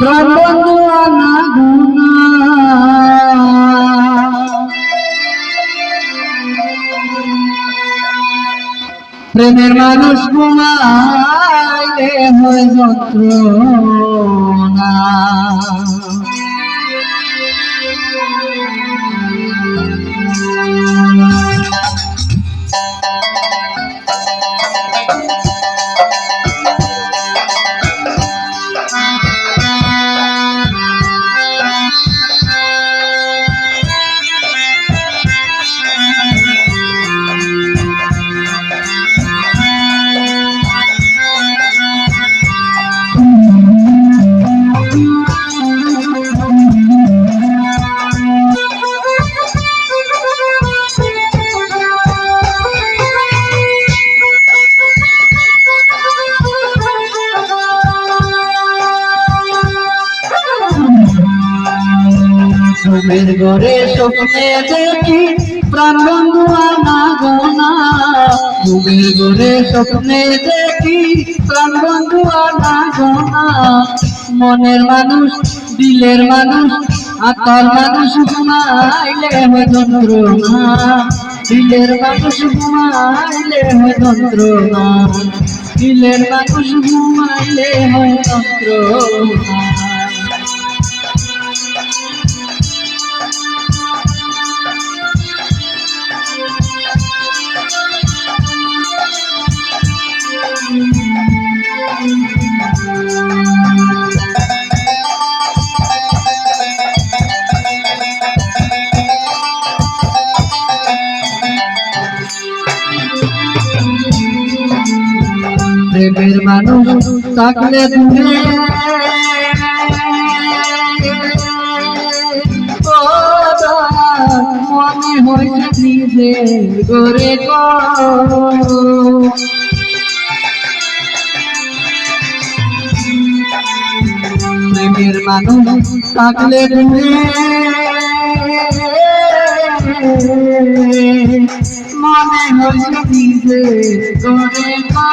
প্রাণবন্ধু আনা গুনা প্রেমের মানুষ ঘুমাইলে হয় যন্ত্রণা। ঘুমের ঘরে স্বপ্নে দেখি প্রাণ বন্ধু আনা গোনা ঘুমের ঘরে স্বপ্নে দেখি প্রাণ বন্ধু আনা গোনা মনের মানুষ, দিলের মানুষ, আত্মার মানুষ ঘুমাইলে হয় যন্ত্রণা দিলের মানুষ ঘুমাইলে হয় যন্ত্রণা দিলের মানুষ ঘুমাইলে হয় যন্ত্রণা প্রেমের মানুষ থাকলে দূরে মনে মানুষ থাকলে দূরে মনে নিজে গরে গো